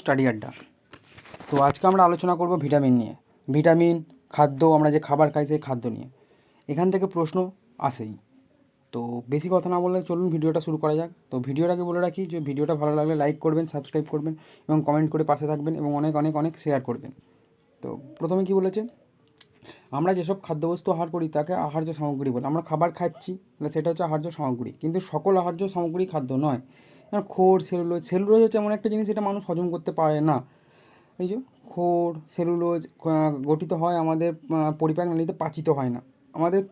Study আড্ডা। তো আজকে আমরা আলোচনা করব ভিটামিন নিয়ে। ভিটামিন খাদ্য, আমরা যে খাবার খাই সেই খাদ্য নিয়ে। এখান থেকে প্রশ্ন আসেই। তো বেশি কথা না বললে চলুন ভিডিওটা শুরু করা যাক। তো ভিডিওটাকে বলে রাখি যে ভিডিওটা ভালো লাগলে লাইক করবেন সাবস্ক্রাইব করবেন এবং কমেন্ট করে পাশে থাকবেন এবং অনেক অনেক অনেক শেয়ার করবেন। তো প্রথমে কি বলেছে? আমরা যেসব খাদ্যবস্তু আহার করি তাকে আহার্য সামগ্রী বলে। আমরা খাবার খাচ্ছি, তাহলে সেটা হচ্ছে আহার্য সামগ্রী। কিন্তু সকল আহার্য সামগ্রী খাদ্য নয়। যেমন খোর, সেলুলোজ সেলুলোজ হচ্ছে এমন একটা জিনিস যেটা মানুষ হজম করতে পারে না। এই যে খোর, সেলুলোজ গঠিত হয় আমাদের পরিপাক নালীতে পাচিত হয় না। আমাদের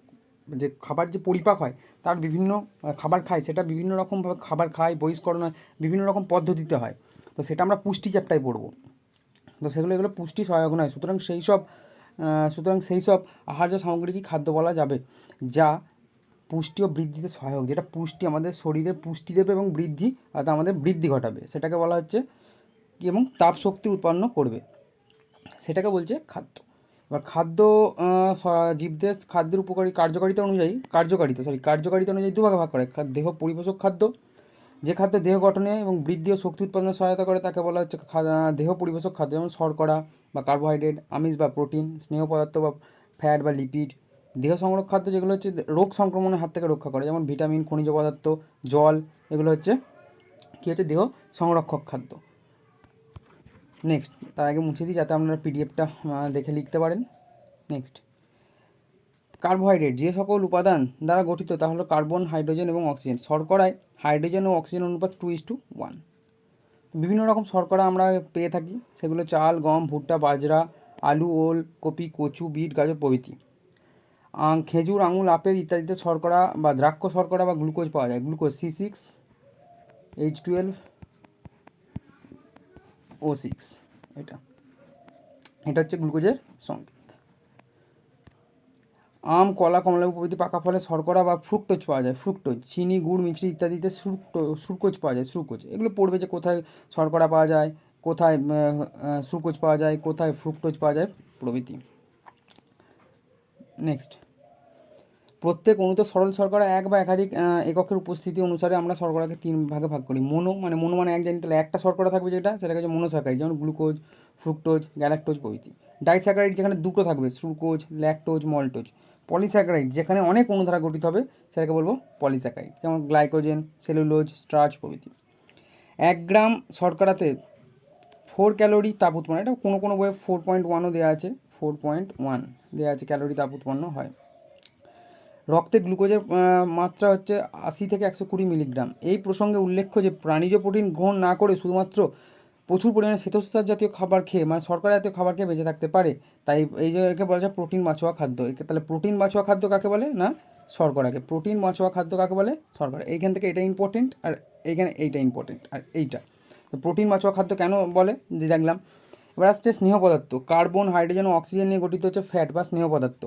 যে খাবার যে পরিপাক হয়, তার বিভিন্ন খাবার খায়, সেটা বিভিন্ন রকমভাবে খাবার খায়, বহিষ্করণ হয়, বিভিন্ন রকম পদ্ধতিতে হয়। তো সেটা আমরা পুষ্টি চ্যাপ্টায় পড়ব। তো সেগুলো, এগুলো পুষ্টি সহায়ক নয়। সুতরাং সেই সব সুতরাং সেই সব আহার্য সামগ্রীকে খাদ্য বলা যাবে? যা পুষ্টি ও বৃদ্ধিতে সহায়ক, যেটা পুষ্টি আমাদের শরীরে পুষ্টি দেবে এবং বৃদ্ধি, অর্থাৎ আমাদের বৃদ্ধি ঘটাবে। সেটাকে বলা হচ্ছে এবং তাপ শক্তি উৎপন্ন করবে। সেটাকে বলছে খাদ্য। এবার খাদ্য জীবদের খাদ্যের উপকারী, কার্যকারিতা অনুযায়ী, কার্যকারিতা সরি কার্যকারিতা অনুযায়ী দুভাগে ভাগ করে। দেহ পরিপোষক খাদ্য, যে খাদ্য দেহ গঠনে এবং বৃদ্ধি ও শক্তি উৎপাদনে সহায়তা করে, তাকে বলা হচ্ছে দেহ পরিপোষক খাদ্য, যেমন শর্করা বা কার্বোহাইড্রেট আমিষ বা প্রোটিন স্নেহ পদার্থ বা ফ্যাট বা লিপিড দেহ সংরক্ষক খাদ্য যেগুলো হচ্ছে রোগ সংক্রমণের হাত থেকে রক্ষা করে, যেমন ভিটামিন, খনিজ পদার্থ, জল, এগুলো হচ্ছে কী হচ্ছে দেহ সংরক্ষক খাদ্য। নেক্সট তার আগে মুছে দিই যাতে আপনারা পিডিএফটা দেখে লিখতে পারেন। নেক্সট কার্বোহাইড্রেট, যে সকল উপাদান দ্বারা গঠিত, তা হলো কার্বন, হাইড্রোজেন এবং অক্সিজেন। শর্করায় হাইড্রোজেন ও অক্সিজেন অনুপাত টু ইস টু ওয়ান বিভিন্ন রকম শর্করা আমরা পেয়ে থাকি, সেগুলো চাল, গম, ভুট্টা, বাজরা, আলু, ওল, কপি, কচু, বিট, গাজর প্রভৃতি। খেজুর আঙুল আপেল ইত্যাদিতে শর্করা বা দ্রাক্ষ শর্করা বা গ্লুকোজ পাওয়া যায়। Glucose C six, H twelve, O six, এটা। এটা হচ্ছে গ্লুকোজের সংকেত। আম, কলা কমলালেবু প্রভৃতি পাকা ফলে শর্করা বা ফ্রুক্টোজ পাওয়া যায়। ফ্রুক্টোজ, চিনি, গুড়, মিছরি ইত্যাদিতে ফ্রুক্টো সুক্রোজ পাওয়া যায়, সুক্রোজ। এগুলো পড়বে যে কোথায় শর্করা পাওয়া যায়, কোথায় সুক্রোজ পাওয়া যায়, কোথায় ফ্রুক্টোজ পাওয়া যায় প্রভৃতি। নেক্সট। প্রত্যেক অণুতে সরল শর্করা এক বা একাধিক এককের উপস্থিতি অনুসারে আমরা শর্করাকে তিন ভাগে ভাগ করি। মনো মানে মনো মানে এক জানি, তাহলে একটা শর্করা থাকবে যেটা, সেটাকে হচ্ছে মনোস্যাকারাইড যেমন গ্লুকোজ, ফ্রুক্টোজ, গ্যালাক্টোজ প্রভৃতি। ডাইস্যাকারাইড যেখানে দুটো থাকবে সুক্রোজ ল্যাকটোজ, মল্টোজ। পলিস্যাকারাইড যেখানে অনেক অনুধারা গঠিত হবে, সেটাকে বলব পলিস্যাকারাইড যেমন গ্লাইকোজেন, সেলুলোজ, স্টার্চ প্রভৃতি। এক গ্রাম শর্করাতে ফোর ক্যালোরি তাপ উৎপন্ন, এটা কোনো কোনো বইয়ে ফোর পয়েন্ট ওয়ানও দেওয়া আছে, ফোর পয়েন্ট ওয়ান দেওয়া আছে, ক্যালোরি তাপ উৎপন্ন হয়। রক্তে গ্লুকোজের মাত্রা হচ্ছে আশি থেকে একশো কুড়ি মিলিগ্রাম। এই প্রসঙ্গে উল্লেখ্য যে প্রাণীজ প্রোটিন গ্রহণ না করে শুধুমাত্র প্রচুর পরিমাণে শ্বেতসার জাতীয় খাবার খেয়ে মানে শর্করা জাতীয় খাবার খেয়ে বেঁচে থাকতে পারে, তাই এই যে একে বলা যায় প্রোটিন মাছোয়া খাদ্য। একে তাহলে প্রোটিন মাছোয়া খাদ্য কাকে বলে না? শর্করাকে। প্রোটিন মাছোয়া খাদ্য কাকে বলে? শর্করা। এইখান থেকে এটা ইম্পর্টেন্ট আর এইখানে এইটা ইম্পর্টেন্ট আর এইটা। তো প্রোটিন মাছোয়া খাদ্য কেন বলে? যে দেখলাম। এবার আসছে স্নেহ পদার্থ। কার্বন, হাইড্রোজেন ও অক্সিজেন নিয়ে গঠিত হচ্ছে ফ্যাট বা স্নেহ পদার্থ।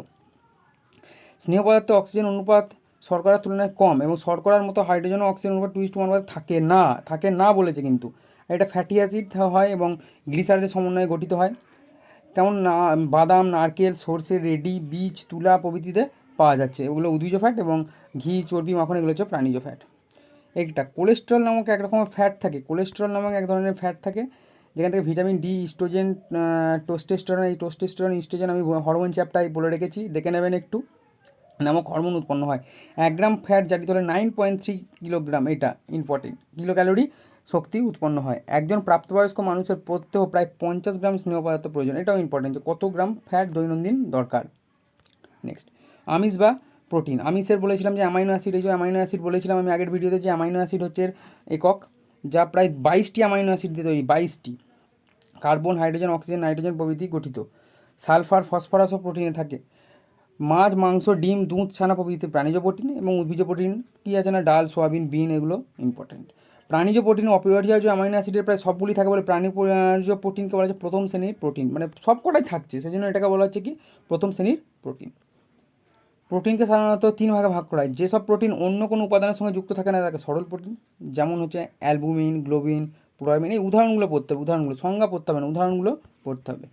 স্নেহ পদার্থে অক্সিজেন অনুপাত শর্করার তুলনায় কম এবং শর্করার মতো হাইড্রোজেন ও অক্সিজেন অনুপাত টু ইস টু অনুপাত থাকে না থাকে না বলেছে কিন্তু। এটা ফ্যাটি অ্যাসিড হয় এবং গ্লিসারিনের সমন্বয়ে গঠিত হয়। তেমন না, বাদাম, নারকেল, সর্ষে, রেডি, বীজ, তুলা প্রভৃতিতে পাওয়া যাচ্ছে। এগুলো উদ্ভিজ ফ্যাট এবং ঘি, চর্বি, মাখন, এগুলো হচ্ছে প্রাণীজ ফ্যাট একটা কোলেস্ট্রল নামক এক ফ্যাট থাকে। কোলেস্ট্রল নামক এক ধরনের ফ্যাট থাকে, যেখান থেকে ভিটামিন ডি ইস্ট্রোজেন টোস্টেস্টোরন এই টোস্টেস্টোরন ইস্ট্রোজেন আমি হরমোন চ্যাপ্টারে বলে রেখেছি। দেখে নেবেন একটু। নামক হরমোন উৎপন্ন হয়। এক গ্রাম ফ্যাট জারিত হলে নাইন পয়েন্ট থ্রি কিলোগ্রাম এটা ইম্পর্টেন্ট কিলো ক্যালোরি শক্তি উৎপন্ন হয়। একজন প্রাপ্তবয়স্ক মানুষের প্রত্যেহ প্রায় পঞ্চাশ গ্রাম স্নেহ পদার্থ প্রয়োজন, এটাও ইম্পর্টেন্ট যে কত গ্রাম ফ্যাট দৈনন্দিন দরকার। নেক্সট আমিষ বা প্রোটিন আমিষের বলেছিলাম যে অ্যামাইনো অ্যাসিড এই যে অ্যামাইনো অ্যাসিড বলেছিলাম আমি আগের ভিডিওতে যে অ্যামাইনো অ্যাসিড হচ্ছে একক, যা প্রায় বাইশটি অ্যামাইনো অ্যাসিড দিয়ে তৈরি, বাইশটি। কার্বন হাইড্রোজেন অক্সিজেন নাইট্রোজেন প্রভৃতি গঠিত। সালফার ফসফরাসও প্রোটিনে থাকে। মাছ, মাংস, ডিম, দুধ, ছানা প্রভৃতি প্রাণীজ প্রোটিন এবং উদ্ভিজ প্রোটিন, কী আছে না, ডাল, সোয়াবিন, বিন, এগুলো ইম্পর্টেন্ট প্রাণীজ প্রোটিন, অপরিহার্য অ্যামাইনো অ্যাসিডের প্রায় সবগুলি থাকে বলে প্রাণী প্রোটিনকে বলা হচ্ছে প্রথম শ্রেণির প্রোটিন। মানে সব কটাই থাকছে সেই জন্য এটাকে বলা হচ্ছে কি, প্রথম শ্রেণির প্রোটিন। প্রোটিনকে সাধারণত তিন ভাগে ভাগ করা হয়। যেসব প্রোটিন অন্য কোনো উপাদানের সঙ্গে যুক্ত থাকে না তাকে সরল প্রোটিন, যেমন হচ্ছে অ্যালবুমিন, গ্লোবিন প্রোটামিন এই উদাহরণগুলো পড়তে হবে, উদাহরণগুলো, সংজ্ঞা পড়তে হবে না, উদাহরণগুলো পড়তে হবে।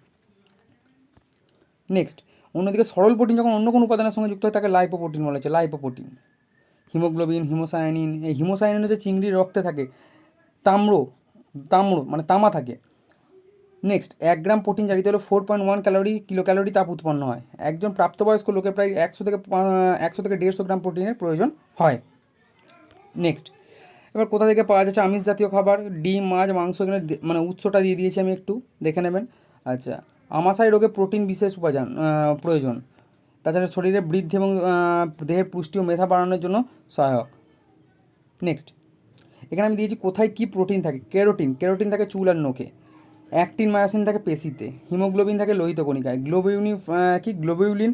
নেক্সট অন্যদিকে সরল প্রোটিন যখন অন্য কোনো উপাদানের সঙ্গে যুক্ত হয়, তাকে লাইপোপ্রোটিন বলা হচ্ছে লাইপোপ্রোটিন হিমোগ্লোবিন, হিমোসায়ানিন, এই হিমোসায়ানিন হচ্ছে চিংড়ির রক্তে থাকে, তাম্র তাম্র মানে তামা থাকে। নেক্সট এক গ্রাম প্রোটিন জারিত হলে four point one calorie kilo calorie তাপ উৎপন্ন হয়। একজন প্রাপ্তবয়স্ক লোকের প্রায় একশো থেকে একশো থেকে দেড়শো গ্রাম প্রোটিনের প্রয়োজন হয়। নেক্সট এবার কোথা থেকে পাওয়া যাচ্ছে আমিষ জাতীয় খাবার? ডিম, মাছ, মাংস এখানে মানে উৎসটা দিয়ে দিয়েছি আমি একটু, দেখে নেবেন। আচ্ছা আমাশাই রোগে প্রোটিন বিশেষ উপাদান প্রয়োজন। তাছাড়া শরীরের বৃদ্ধি এবং দেহের পুষ্টি ও মেধা বাড়ানোর জন্য সহায়ক। নেক্সট এখানে আমি দিয়েছি কোথায় কি প্রোটিন থাকে? কেরোটিন কেরোটিন থাকে চুল আর নোকে অ্যাক্টিন মায়োসিন থাকে পেশিতে। হিমোগ্লোবিন থাকে লোহিত কণিকায়। গ্লোবিউলিন কি? গ্লোবিউলিন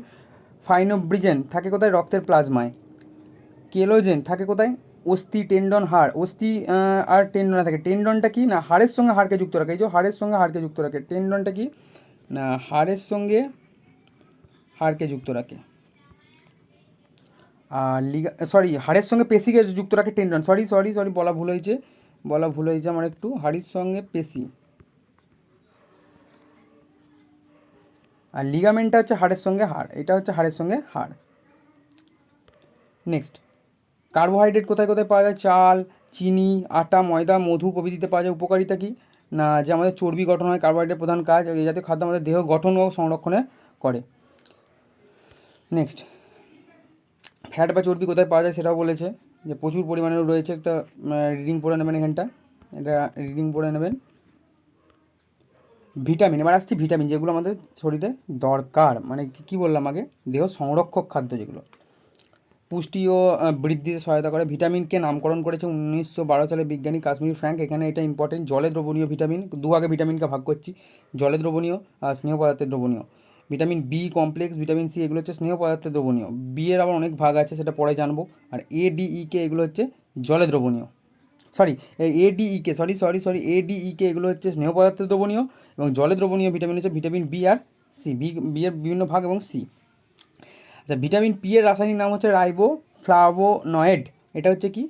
ফাইনোব্রিজেন থাকে কোথায়? রক্তের প্লাজমায় কেলোজেন থাকে কোথায়? অস্থি টেন্ডন হাড় অস্থি আর টেন্ডনে থাকে। টেন্ডনটা কি? না, হাড়ের সঙ্গে হাড়কে যুক্ত রাখে। এই যে হাড়ের সঙ্গে হাড়কে যুক্ত রাখে। টেন্ডনটা কি? না, হাড়ের সঙ্গে হাড়কে যুক্ত রাখে। আর লিগা সরি হাড়ের সঙ্গে পেশিকে যুক্ত রাখে টেন্ডন সরি সরি সরি বলা ভুল হয়েছে, বলা ভুল হয়েছে আমার একটু। হাড়ির সঙ্গে পেশি। আর লিগামেন্টটা হচ্ছে হাড়ের সঙ্গে হাড়, এটা হচ্ছে হাড়ের সঙ্গে হাড়। নেক্সট কার্বোহাইড্রেট কোথায় কোথায় পাওয়া যায়? চাল, চিনি, আটা, ময়দা, মধু প্রভৃতিতে পাওয়া যায়। উপকারিতা কি? না, যে আমাদের চর্বি গঠন হয় কার্বোহাইড্রেট প্রধান কাজ, এই জাতীয় খাদ্য আমাদের দেহ গঠন ও সংরক্ষণে করে। নেক্সট ফ্যাট বা চর্বি কোথায় পাওয়া যায় সেটাও বলেছে, যে প্রচুর পরিমাণে রয়েছে, একটা রিডিং পড়ে নেবেন এখানটা, এটা রিডিং পড়ে নেবেন। ভিটামিন এবার আসছি ভিটামিন যেগুলো আমাদের শরীরে দরকার মানে কী বললাম আগে? দেহ সংরক্ষক খাদ্য যেগুলো। পুষ্টি ও বৃদ্ধিতে সহায়তা করে। ভিটামিনকে নামকরণ করেছে উনিশশো বারো সালে বিজ্ঞানী কাশ্মীর ফ্র্যাঙ্ক। এখানে এটা ইম্পর্টেন্ট জলে দ্রবণীয় ভিটামিন। দু আগে ভিটামিনকে ভাগ করছি। জলে দ্রবণীয় আর স্নেহ পদার্থের দ্রবণীয়। Vitamin B complex vitamin C এগুলো হচ্ছে স্নেহ পদার্থের দ্রবণীয়। বি এর আবার অনেক ভাগ আছে, সেটা পরে জানব। আর এ ডি ই কে এগুলো হচ্ছে জলে দ্রবণীয়। Sorry A D E K sorry sorry sorry A D E K এগুলো হচ্ছে স্নেহ পদার্থের দ্রবণীয় এবং জলে দ্রবণীয় ভিটামিন হচ্ছে ভিটামিন বি আর সি বি বি এর বিভিন্ন ভাগ এবং সি আচ্ছা ভিটামিন পি এর রাসায়নিক নাম হচ্ছে রাইবো ফ্লাভোনয়েড এটা হচ্ছে কি?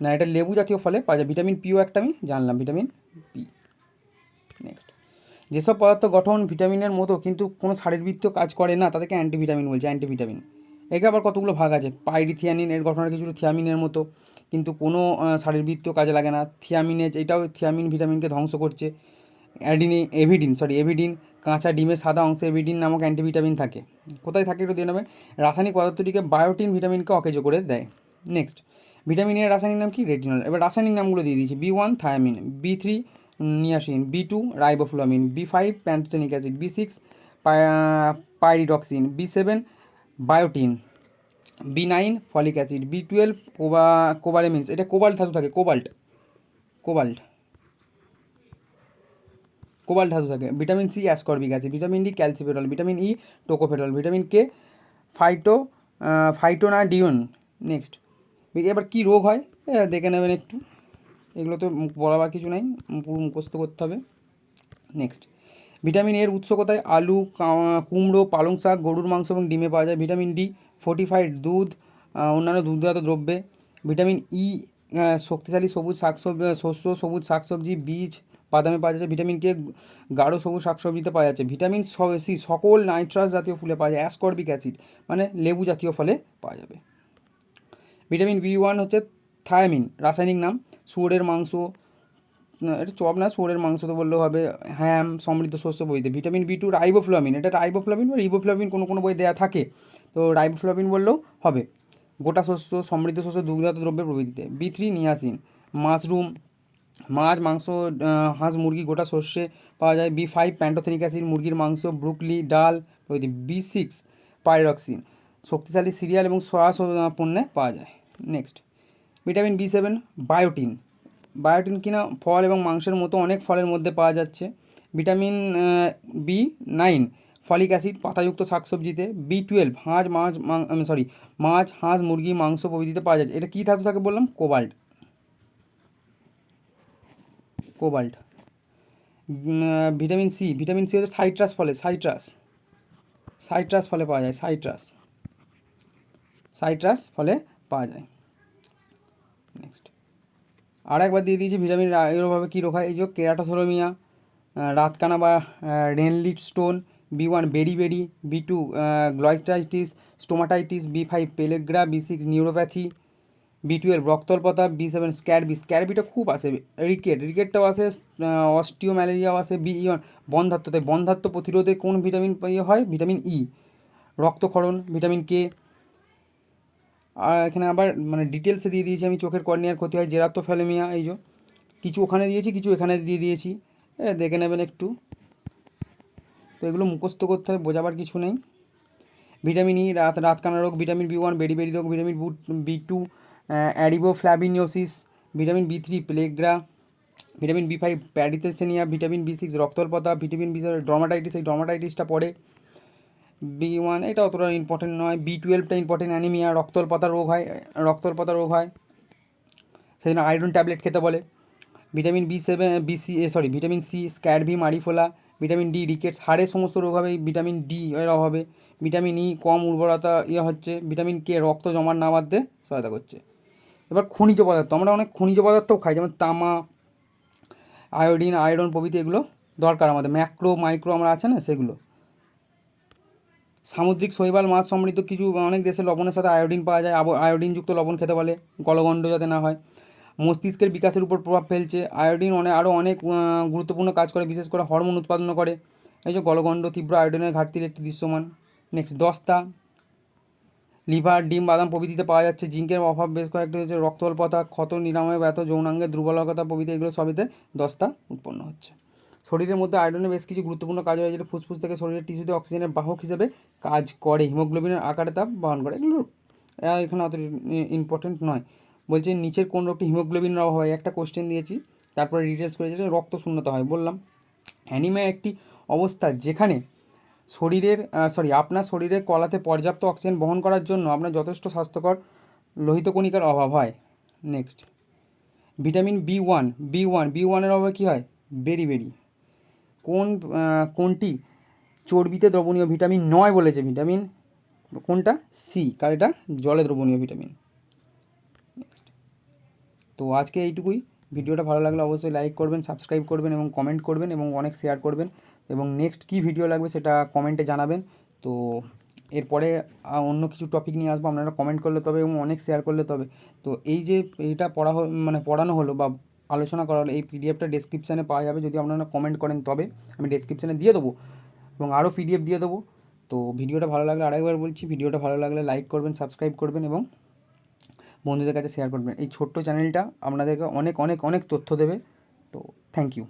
না, এটা লেবু জাতীয় ফলে পাওয়া যায়। ভিটামিন পিও একটা আমি জানলাম, ভিটামিন পি নেক্সট যেসব পদার্থ গঠন ভিটামিনের মতো, কিন্তু কোনো শারীরবৃত্তীয় কাজ করে না, তাদেরকে অ্যান্টিভিটামিন বলছে অ্যান্টিভিটামিন। একে আবার কতগুলো ভাগ আছে? পাইরিথিয়ানিন এর গঠনের কিছু থিয়ামিনের মতো, কিন্তু কোনো শারীরবৃত্তীয় কাজে লাগে না। থিয়ামিনেজ এটাও থিয়ামিন ভিটামিনকে ধ্বংস করছে। অ্যাডিনি, এভিডিন সরি এভিডিন, কাঁচা ডিমের সাদা অংশে এভিডিন নামক অ্যান্টিভিটামিন থাকে। কোথায় থাকে একটু দিয়ে নেবে? রাসায়নিক পদার্থটিকে বায়োটিন ভিটামিনকে অকেজো করে দেয়। নেক্সট ভিটামিনের রাসায়নিক নাম কি? রেটিনল এবার রাসায়নিক নামগুলো দিয়ে দিয়েছি। B one thiamine, B three niacin, B two riboflavin B five pantothenic acid, B six pyridoxine, B seven biotin, B nine folic acid, B twelve কোবা, কোবারেমিনস। এটা কোবাল্ট ধাতু থাকে, কোবাল্ট। কোবাল্ট। কোবাল্ট ধাতু থাকে। Vitamin C ascorbic acid vitamin D calciferol, vitamin E tocopherol, vitamin K phyto phytonadione. Next এবার কী রোগ হয়? দেখে নেবেন একটু। এগুলো তো বলাবার কিছু নাই। পুরো মুখস্থ করতে হবে। নেক্সট ভিটামিন এর উৎস কোথায়? আলু কুমড়ো, পালং শাক, গরুর মাংস এবং ডিমে পাওয়া যায়। ভিটামিন ডি ফোর্টিফাইড দুধ অন্যান্য দুধজাত দ্রব্যে। ভিটামিন ই শক্তিশালী সবুজ শাকসবজি, শস্য, সবুজ শাকসবজি, বীজ বাদামে পাওয়া যাচ্ছে ভিটামিন কে, গাঢ় সবুজ শাকসবজিতে পাওয়া যাচ্ছে। ভিটামিন স- সকল নাইট্রাস জাতীয় ফুলে পাওয়া যায়, অ্যাসকর্বিক অ্যাসিড মানে লেবু জাতীয় ফলে পাওয়া যাবে। ভিটামিন বি ওয়ান হচ্ছে থায়ামিন, রাসায়নিক নাম। শুয়োরের মাংস এটা চপ না, শুয়োরের মাংস তো বললেও হবে। হ্যাম, সমৃদ্ধ শস্য বইতে ভিটামিন বি টু রাইবোফ্লাভিন, এটা রাইবোফ্লাভিন বা রিবোফ্লাভিন কোনো কোনো বই দেওয়া থাকে। তো রাইবোফ্লাভিন বললেও হবে। গোটা শস্য, সমৃদ্ধ শস্য, দুগ্ধজাত দ্রব্যের প্রভৃতিতে। বি থ্রি নিয়াসিন, মাশরুম মাছ, মাংস হাঁস, মুরগি, গোটা শস্যে পাওয়া যায়। বি ফাইভ প্যান্টোথেনিক অ্যাসিড মুরগির মাংস ব্রুকলি ডাল, প্রভৃতি। বি সিক্স পাইরক্সিন শক্তিশালী সিরিয়াল এবং সয়া পণ্যে পাওয়া যায়। Next vitamin B seven biotin biotin কিনা ফল এবং মাংসের মতো অনেক ফলের মধ্যে পাওয়া যাচ্ছে। Vitamin B nine folic acid পাতাযুক্ত শাকসবজিতে। বি টুয়েলভ হাঁস, মাছ সরি মাছ, হাঁস, মুরগি, মাংস প্রভৃতিতে পাওয়া যাচ্ছে। এটা কী ধাতু থাকে বললাম? Cobalt cobalt. Vitamin C vitamin C হচ্ছে সাইট্রাস ফলে, সাইট্রাস। সাইট্রাস ফলে পাওয়া যায়, সাইট্রাস। সাইট্রাস ফলে পাওয়া যায়। নেক্সট আর একবার দিয়ে দিয়েছি ভিটামিন এরভাবে কী রোগ হয়? এই যে কেরাটোথোরোমিয়া রাতকানা বা renal stone, B one beri beri, B two glossitis stomatitis, B five, pellagra, B six, neuropathy B twelve রক্তল্পতা B seven scurvy স্ক্যারবিটা খুব আসে। রিকেট রিকেটটাও আসে অস্টিও ম্যালেরিয়াও আসে বি ইয়ন বন্ধাত্ম তাই বন্ধাত্ম প্রতিরোধে কোন ভিটামিন ইয়ে হয়? ভিটামিন ই রক্তক্ষরণ ভিটামিন কে আর এখানে আবার মানে ডিটেলসে দিয়ে দিয়েছি আমি, চোখের কর্নিয়ার ক্ষতি হয় জেরাপ্টোফ্যালেমিয়া এই যে। কিছু ওখানে দিয়েছি, কিছু এখানে দিয়ে দিয়েছি। দেখে নেবেন একটু। তো এগুলো মুখস্থ করতে হয়, বোঝাবার কিছু নেই। ভিটামিন ই রাত, রাতকানা রোগ vitamin B one beri beri রোগ vitamin B two ariboflavinosis vitamin B three pellagra, vitamin B five paresthesia, vitamin B six রক্তল্পতা, vitamin B dermatitis, এই ড্রমাটাইটিসটা পড়ে। বি ওয়ান, এটা অতটা ইম্পর্টেন্ট নয়। বি টুয়েলভটা ইম্পর্টেন্ট অ্যানিমিয়া, রক্তল্পতা রোগ হয়, রক্তল্পতা রোগ হয়। সেই জন্য আয়রন ট্যাবলেট খেতে বলে। Vitamin B seven, B C, A sorry vitamin C, scurvy, মারিফোলা, vitamin D, rickets হাড়ের সমস্ত রোগ হবে, ভিটামিন ডি এর অভাবে। ভিটামিন ই কম উর্বরতা ইয়ে হচ্ছে, ভিটামিন কে রক্ত জমাট না বাঁধতে সহায়তা করছে। এবার খনিজ পদার্থ, আমরা অনেক খনিজ পদার্থও খাই, যেমন তামা, আয়োডিন, আয়রন প্রভৃতি এগুলো দরকার আমাদের, ম্যাক্রো, মাইক্রো আমরা আছে না সেগুলো। সামুদ্রিক শৈবাল, মাছ সমৃদ্ধ কিছু অনেক দেশে লবণের সাথে আয়োডিন পাওয়া যায় আয়োডিনযুক্ত লবণ খেতে বলে, গলগণ্ড যাতে না হয়। মস্তিষ্কের বিকাশের উপর প্রভাব ফেলছে, আয়োডিন অনেক আরও অনেক গুরুত্বপূর্ণ কাজ করে, বিশেষ করে হরমোন উৎপাদন করে। এই যে গলগণ্ড তীব্র আয়োডিনের ঘাটতির একটি দৃশ্যমান। নেক্সট দস্তা লিভার, ডিম, বাদাম প্রভৃতিতে পাওয়া যাচ্ছে। জিঙ্কের অভাব বেশ কয়েকটি হচ্ছে রক্ত অল্পতা, ক্ষত, নিরাময়, ব্যথ, যৌনাঙ্গের দুর্বলতা প্রভৃতি এগুলো সবইতে দস্তা উৎপন্ন হচ্ছে। শরীরের মধ্যে আয়রনের বেশ কিছু গুরুত্বপূর্ণ কাজ হয় যেটা ফুসফুস থেকে শরীরের টিস্যুতে অক্সিজেনের বাহক হিসেবে কাজ করে। হিমোগ্লোবিনের আকারে তা বহন করে। এগুলো এখানে অত ইম্পর্টেন্ট নয়। বলছে নিচের কোন রোগটি হিমোগ্লোবিনের অভাব হয়? একটা কোশ্চেন দিয়েছি। তারপরে ডিটেলস করে দিয়েছে রক্ত শূন্যতা হয় বললাম। অ্যানিমিয়া একটি অবস্থা যেখানে শরীরের সরি আপনার শরীরের কলাতে পর্যাপ্ত অক্সিজেন বহন করার জন্য আপনার যথেষ্ট স্বাস্থ্যকর লোহিত কণিকার অভাব হয়। Next vitamin B one B one B ওয়ানের অভাবে কী হয়? বেরি বেরি কোন কোনটি চর্বিতে দ্রবণীয় ভিটামিন নয় বলেছে? ভিটামিন কোনটা? সি কার এটা জলে দ্রবণীয় ভিটামিন তো আজকে এইটুকুই। ভিডিওটা ভালো লাগলে অবশ্যই লাইক করবেন সাবস্ক্রাইব করবেন এবং কমেন্ট করবেন এবং অনেক শেয়ার করবেন। এবং নেক্সট কী ভিডিও লাগবে সেটা কমেন্টে জানাবেন। তো এরপরে অন্য কিছু টপিক নিয়ে আসব, আপনারা কমেন্ট করলে তবে এবং অনেক শেয়ার করলে তবে। তো এই যে এইটা পড়া মানে পড়ানো হলো বা আলোচনা করা হলো, এই পিডিএফটা ডেসক্রিপশানে পাওয়া যাবে। যদি আপনারা কমেন্ট করেন তবে আমি ডেসক্রিপশানে দিয়ে দেবো এবং আরও পিডিএফ দিয়ে দেবো। তো ভিডিওটা ভালো লাগলে আরেকবার বলছি ভিডিওটা ভালো লাগলে লাইক করবেন সাবস্ক্রাইব করবেন এবং বন্ধুদের কাছে শেয়ার করবেন। এই ছোট্ট চ্যানেলটা আপনাদেরকে অনেক অনেক অনেক তথ্য দেবে। তো থ্যাংক ইউ